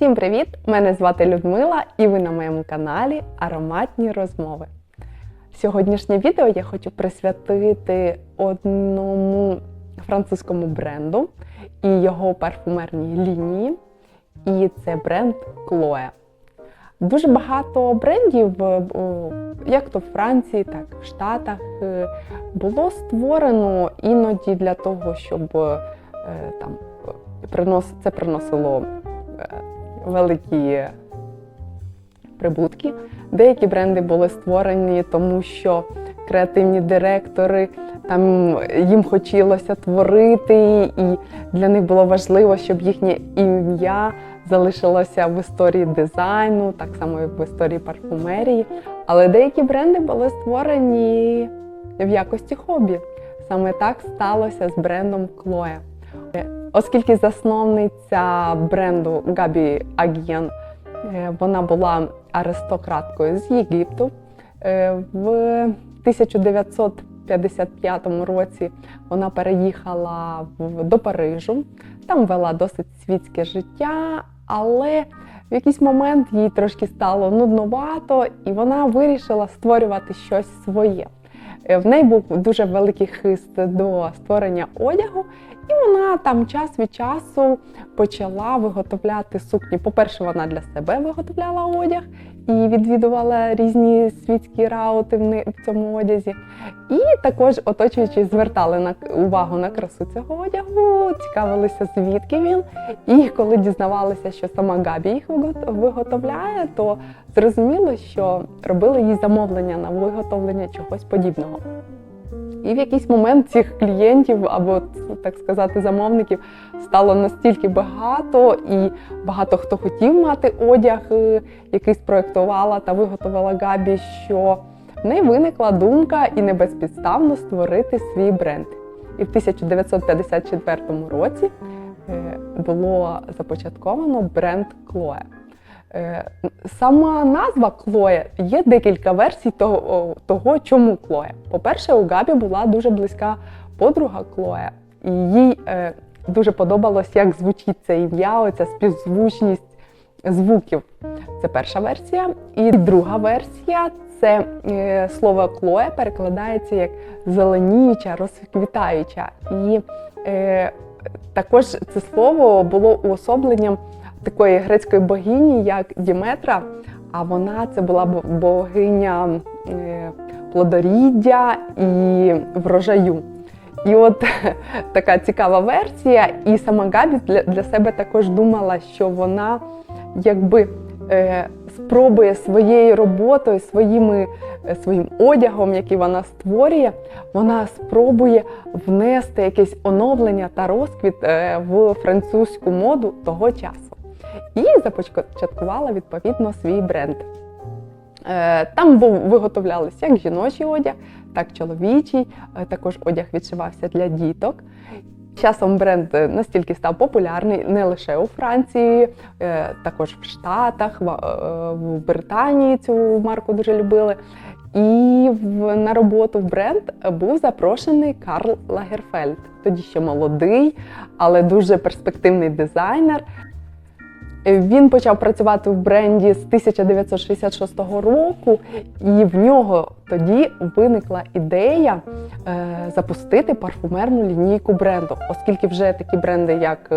Всім привіт! Мене звати Людмила і ви на моєму каналі Ароматні розмови. Сьогоднішнє відео я хочу присвятити одному французькому бренду і його парфумерній лінії. І це бренд Chloe. Дуже багато брендів, е, як то в Франції, так і в Штатах, е, було створено іноді для того, щоб е, там це приносило е, великі прибутки. Деякі бренди були створені, тому що креативні директори там їм хотілося творити, і для них було важливо, щоб їхнє ім'я залишилося в історії дизайну, так само як в історії парфумерії. Але деякі бренди були створені в якості хобі. Саме так сталося з брендом Chloe. Оскільки засновниця бренду Габі Агієн, е, вона була аристократкою з Єгипту. Е, В 1955 році вона переїхала до Парижу. Там вела досить світське життя, але в якийсь момент їй трошки стало нудновато, і вона вирішила створювати щось своє. Е, В неї був дуже великий хист до створення одягу, і вона там час від часу почала виготовляти сукні. По-перше, вона для себе виготовляла одяг і відвідувала різні світські раути в цьому одязі. І також оточуючи звертали на увагу на красу цього одягу, цікавилися, звідки він. І коли дізнавалися, що сама Габі їх виготовляє, то зрозуміло, що робили їй замовлення на виготовлення чогось подібного. І в якийсь момент цих клієнтів або так сказати замовників стало настільки багато, і багато хто хотів мати одяг, е, який спроектувала та виготовила Габі, що в неї виникла думка і не безпідставно створити свій бренд. І в 1954 році е, було започатковано бренд Chloe. Е, Сама назва Клоє є декілька версій того, того, чому Клоє. По-перше, у Габі була дуже близька подруга Клоє, і їй е, дуже подобалось, як звучить це ім'я, оця співзвучність звуків. Це перша версія. І друга версія це е, слово Клоє перекладається як зеленіюча, розквітаюча. І е, також це слово було уособленням такої грецької богині, як Діметра, а вона це була богиня е, плодоріддя і врожаю. І от така цікава версія. І сама Габі для, себе також думала, що вона якби е, спробує своєю роботою, своїми, е, своїм одягом, який вона створює, вона спробує внести якесь оновлення та розквіт в французьку моду того часу. І започаткувала відповідно свій бренд. Е, Там виготовлялися як жіночий одяг, так і чоловічий. Е, Також одяг відшивався для діток. Часом бренд е, настільки став популярний не лише у Франції, також в Штатах, в, Британії цю марку дуже любили. І на роботу в бренд був запрошений Карл Лагерфельд. Тоді ще молодий, але дуже перспективний дизайнер. Він почав працювати в бренді з 1966 року, і в нього тоді виникла ідея е, запустити парфумерну лінійку бренду, оскільки вже такі бренди, як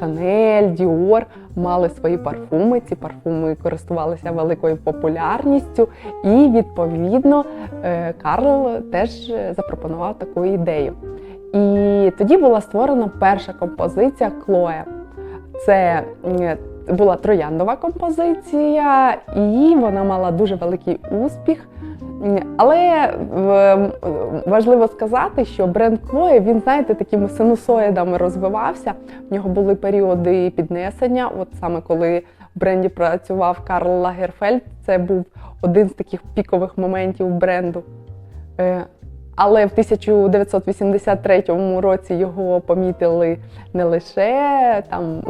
Chanel, Dior, мали свої парфуми. Ці парфуми користувалися великою популярністю, і відповідно е, Карл теж запропонував таку ідею. І тоді була створена перша композиція Chloe. Це була трояндова композиція, і вона мала дуже великий успіх. Але е, важливо сказати, що бренд Chloe, він, знаєте, такими синусоїдами розвивався. В нього були періоди піднесення. От саме коли в бренді працював Карл Лагерфельд, це був один з таких пікових моментів бренду. Але в 1983 році його помітили не лише там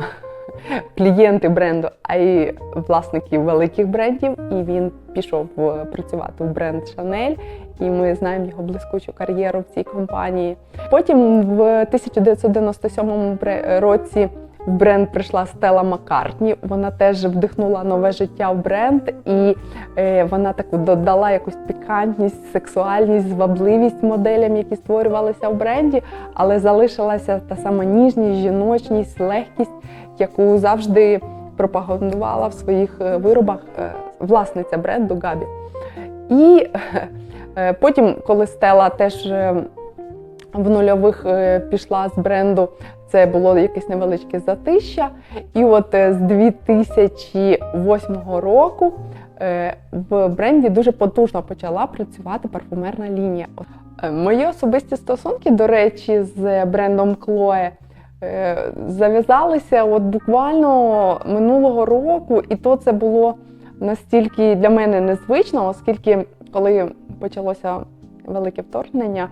клієнти бренду, а й власники великих брендів. І він пішов е, працювати в бренд Chanel, і ми знаємо його блискучу кар'єру в цій компанії. Потім в 1997 році в бренд прийшла Стела Маккартні. Вона теж вдихнула нове життя в бренд, і е, вона таку додала якусь пікантність, сексуальність, звабливість моделям, які створювалися в бренді, але залишилася та сама ніжність, жіночність, легкість, яку завжди пропагандувала в своїх е, виробах е, власниця бренду Габі. І е, потім, коли Стела теж е, в нульових пішла з бренду, це було якесь невеличке затища. І от е, з 2008 року е, в бренді дуже потужно почала працювати парфумерна лінія. Е, Мої особисті стосунки, до речі, з брендом Chloe е, зав'язалися от буквально минулого року, і то це було настільки для мене незвично, оскільки коли почалося велике вторгнення,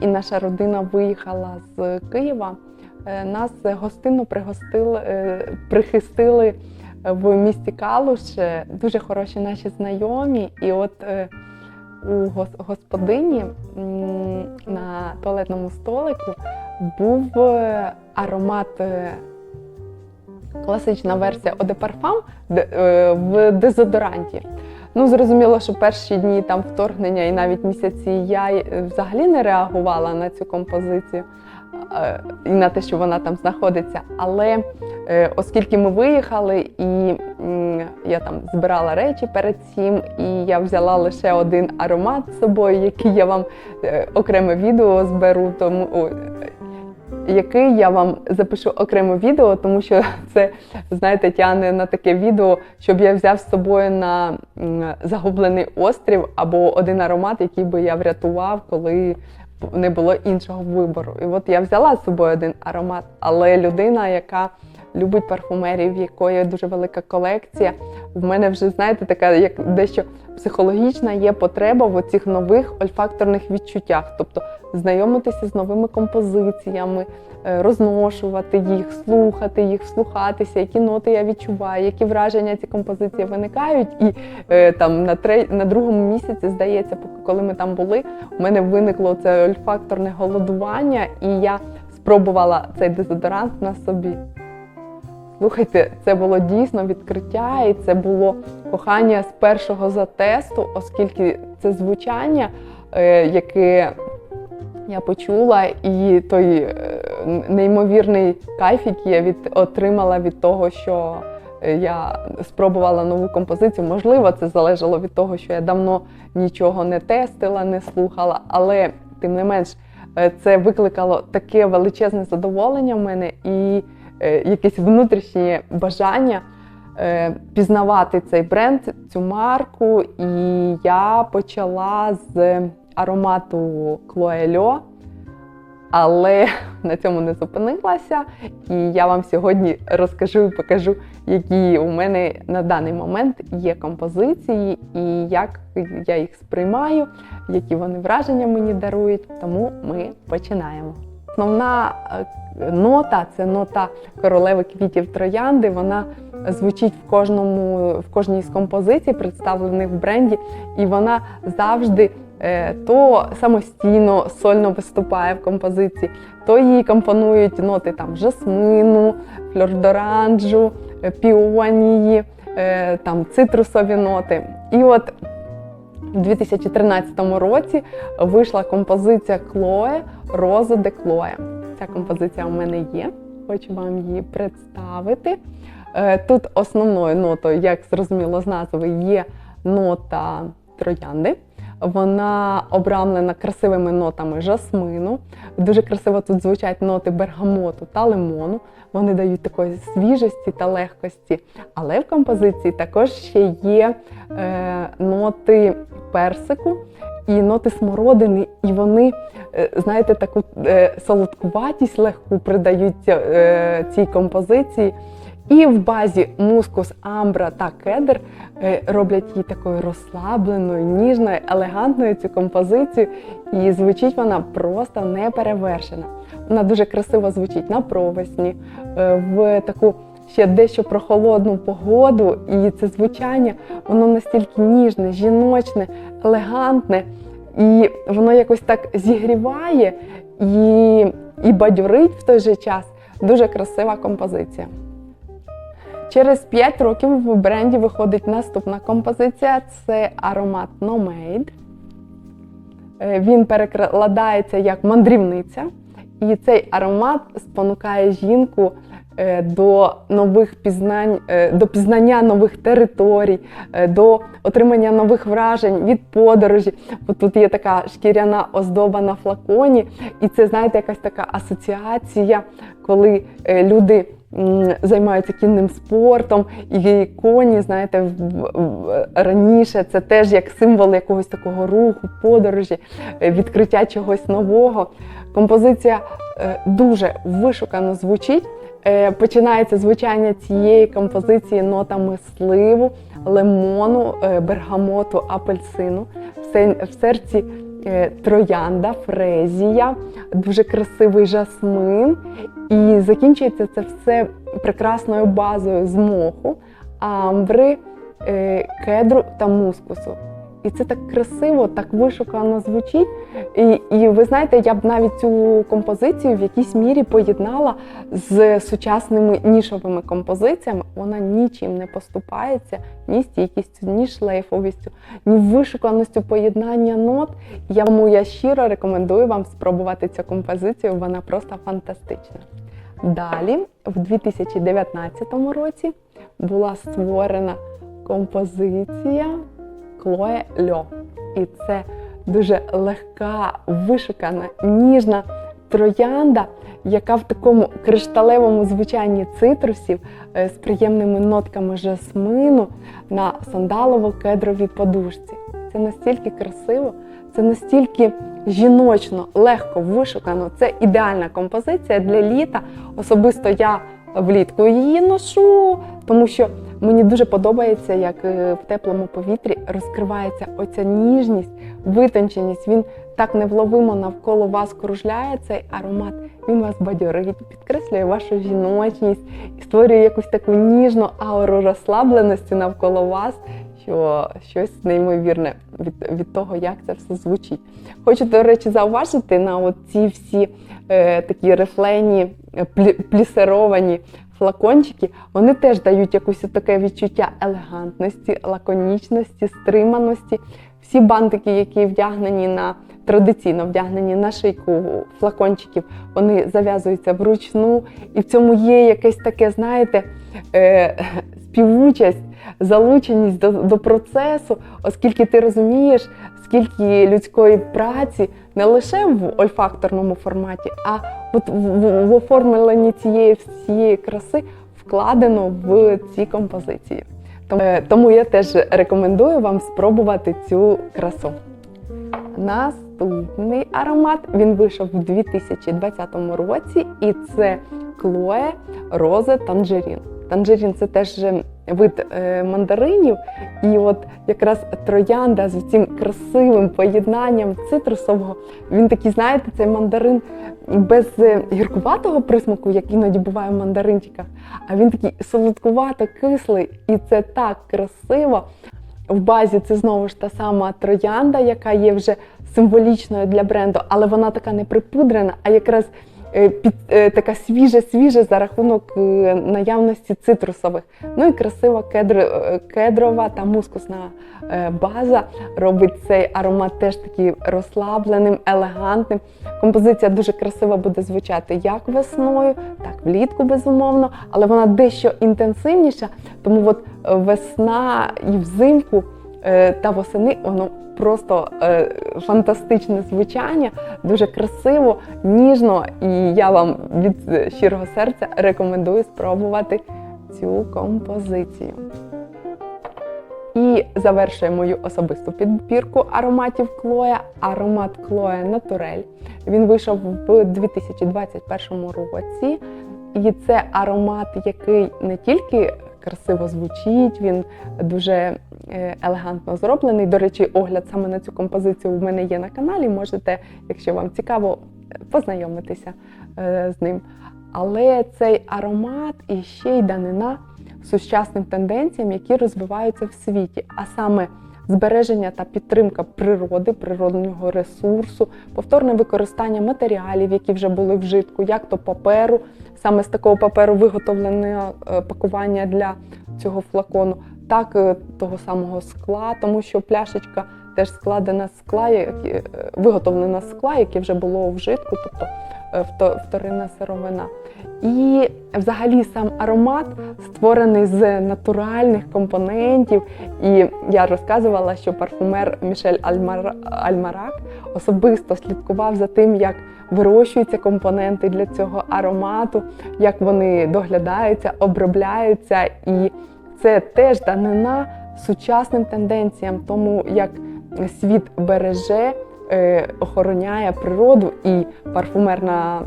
і- наша родина виїхала з Києва, нас гостинно пригостили, е, прихистили в місті Калуш е, дуже хороші наші знайомі. І от е, у господині на туалетному столику був е, аромат. е, Класична версія е, в дезодоранті. Ну, зрозуміло, що перші дні там вторгнення і навіть місяці я е, взагалі не реагувала на цю композицію е, і на те, що вона там знаходиться. Але е, оскільки ми виїхали, і я там збирала речі перед цим, і я взяла лише один аромат з собою, який я вам е, окреме відео зберу, тому е, який я вам запишу окремо відео, тому що це, знаєте, тягне на таке відео, щоб я взяв з собою на загублений острів або один аромат, який би я врятував, коли не було іншого вибору. І от я взяла з собою один аромат, але людина, яка любить парфумерів, якої дуже велика колекція, в мене вже, знаєте, така як дещо психологічна є потреба в оцих нових ольфакторних відчуттях, тобто знайомитися з новими композиціями, е, розношувати їх, слухати їх, вслухатися, які ноти я відчуваю, які враження ці композиції виникають. І е, там на тре... на другому місяці, здається, коли ми там були, у мене виникло це ольфакторне голодування, і я спробувала цей дезодорант на собі. Слухайте, це було дійсно відкриття, і це було кохання з першого затесту, оскільки це звучання, е, яке я почула, і той е, неймовірний кайф, який я від, отримала від того, що е, я спробувала нову композицію. Можливо, це залежало від того, що я давно нічого не тестила, не слухала, але тим не менш е, це викликало таке величезне задоволення в мене і якесь внутрішнє бажання пізнавати цей бренд, цю марку. І я почала з аромату Клоельо, але на цьому не зупинилася. І я вам сьогодні розкажу і покажу, які у мене на даний момент є композиції, і як я їх сприймаю, які вони враження мені дарують. Тому ми починаємо. Основна е, нота це нота королеви квітів троянди. Вона звучить в кожному в кожній з композицій, представлених в бренді, і вона завжди е, то самостійно сольно виступає в композиції, то їй компонують ноти там жасмину, фльордоранжу, е, піонії, там цитрусові ноти. І от у 2013 році вийшла композиція Клое Роза де Chloe. Ця композиція у мене є. Хочу вам її представити. Е, Тут основною нотою, як зрозуміло з назви, є нота троянди. Вона обрамлена красивими нотами жасмину. Дуже красиво тут звучать ноти бергамоту та лимону. Вони дають такої свіжості та легкості. Але в композиції також ще є е, ноти персику і ноти смородини, і вони, е, знаєте, таку е, солодкуватість легку придають е, цій композиції. І в базі мускус, амбра та кедр е, роблять її такою розслабленою, ніжною, елегантною цю композицію. І звучить вона просто неперевершена. Вона дуже красиво звучить на провесні, е, в таку ще дещо прохолодну погоду. І це звучання, воно настільки ніжне, жіночне, елегантне, і воно якось так зігріває і, і бадьорить в той же час. Дуже красива композиція. Через 5 років в бренді виходить наступна композиція це аромат Nomade. Е, Він перекладається як мандрівниця, і цей аромат спонукає жінку е, до нових пізнань, е, до пізнання нових територій, до отримання нових вражень від подорожі. От тут є така шкіряна оздоба на флаконі, і це, знаєте, якась така асоціація, коли люди займаються кінним спортом, і коні, знаєте, раніше це теж як символ якогось такого руху, подорожі, е, відкриття чогось нового. Композиція е, дуже вишукано звучить. Е, Починається звучання цієї композиції нотами сливу, лимону, бергамоту, апельсину. В серці троянда, фрезія, дуже красивий жасмин. І закінчується це все прекрасною базою з моху, амбри, е, кедру та мускусу. І це так красиво, так вишукано звучить. І, і ви знаєте, я б навіть цю композицію в якійсь мірі поєднала з сучасними нішовими композиціями. Вона нічим не поступається, ні стійкістю, ні шлейфовістю, ні вишуканістю поєднання нот. Я тому я щиро рекомендую вам спробувати цю композицію. Вона просто фантастична. Далі, в 2019 році, була створена композиція Клоє Льо. І це дуже легка, вишукана, ніжна троянда, яка в такому кришталевому звучанні цитрусів е, з приємними нотками жасмину на сандалово-кедровій подушці. Це настільки красиво, це настільки жіночно, легко вишукано. Це ідеальна композиція для літа. Особисто я влітку її ношу, тому що мені дуже подобається, як е, в теплому повітрі розкривається оця ніжність, витонченість. Він так невловимо навколо вас кружляє цей аромат. Він вас бадьорить, підкреслює вашу жіночність і створює якусь таку ніжну ауру розслабленості навколо вас, що щось неймовірне від, від того, як це все звучить. Хочу, до речі, зауважити на ці всі е, такі рифлені, е, плі, плісеровані флакончики, вони теж дають якусь таке відчуття елегантності, лаконічності, стриманості. Всі бантики, які вдягнені на традиційно вдягнені на шийку флакончиків, вони зав'язуються вручну, і в цьому є якесь таке, знаєте, е, співучасть, залученість до, до процесу, оскільки ти розумієш, скільки людської праці не лише в ольфакторному форматі, а от в, в, в оформленні цієї всієї краси вкладено в ці композиції. Тому, е, я теж рекомендую вам спробувати цю красу. Наступний аромат він вийшов у 2020 році, і це Клоє Розе Танжерін. Танжерін це теж вид е, мандаринів, і от якраз троянда з цим красивим поєднанням цитрусового. Він такий, знаєте, цей мандарин без е, гіркуватого присмаку, як іноді буває в мандаринчиках, а він такий солодкувато кислий, і це так красиво. В базі це знову ж та сама троянда, яка є вже символічною для бренду, але вона така не припудрена, а якраз під, е, така свіжа-свіжа за рахунок е, наявності цитрусових. Ну і красива кедр, е, кедрова та мускусна е, база робить цей аромат теж такий розслабленим, елегантним. Композиція дуже красиво буде звучати як весною, так влітку, безумовно, але вона дещо інтенсивніша, тому от е, весна і взимку е, та восени воно просто е, фантастичне звучання, дуже красиво, ніжно, і я вам від е, щирого серця рекомендую спробувати цю композицію. І завершує мою особисту підбірку ароматів Клоя. Аромат Клоя Натурель. Він вийшов в 2021 році. І це аромат, який не тільки красиво звучить, він дуже елегантно зроблений. До речі, огляд саме на цю композицію у мене є на каналі. Можете, якщо вам цікаво, познайомитися е, з ним. Але цей аромат і ще й данина сучасним тенденціям, які розвиваються в світі, а саме збереження та підтримка природи, природнього ресурсу, повторне використання матеріалів, які вже були вжитку, як то паперу, саме з такого паперу виготовлене е, пакування для цього флакону, так е, того самого скла, тому що пляшечка теж складена з скла, які- е, виготовлена з скла, яке вже було у вжитку, тобто е, вторинна сировина. І взагалі сам аромат створений з натуральних компонентів. І я розказувала, що парфумер Мішель Альмар... Альмарак особисто слідкував за тим, як вирощуються компоненти для цього аромату, як вони доглядаються, обробляються. І це теж данина сучасним тенденціям, тому як світ береже, е, охороняє природу і парфумерна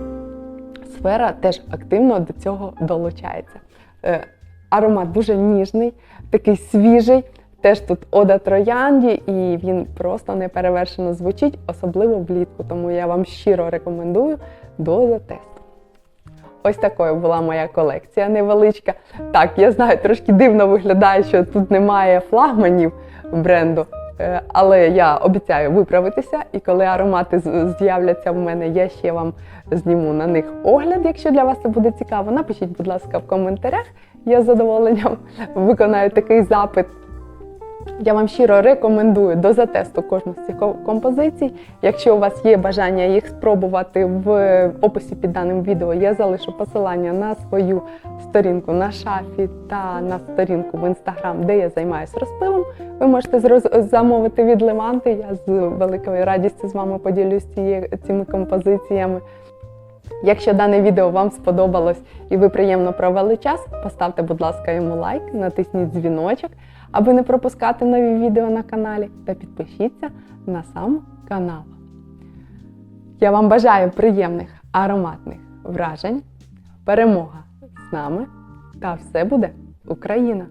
сфера теж активно до цього долучається. Е, Аромат дуже ніжний, такий свіжий. Теж тут ода троянді, і він просто неперевершено звучить, особливо влітку. Тому я вам щиро рекомендую до затесту. Ось такою була моя колекція невеличка. Так, я знаю, трошки дивно виглядає, що тут немає флагманів бренду. Е, Але я обіцяю виправитися, і коли аромати з'являться в мене, я ще вам зніму на них огляд, якщо для вас це буде цікаво. Напишіть, будь ласка, в коментарях. Я з задоволенням виконаю такий запит. Я вам щиро рекомендую до затесту кожну з цих композицій. Якщо у вас є бажання їх спробувати в описі під даним відео, я залишу посилання на свою сторінку на шафі та на сторінку в інстаграм, де я займаюся розпивом. Ви можете замовити від Леванти. Я з великою радістю з вами поділюсь цими композиціями. Якщо дане відео вам сподобалось і ви приємно провели час, поставте, будь ласка, йому лайк, натисніть дзвіночок, аби не пропускати нові відео на каналі, та підпишіться на сам канал. Я вам бажаю приємних ароматних вражень, перемога з нами та все буде Україна!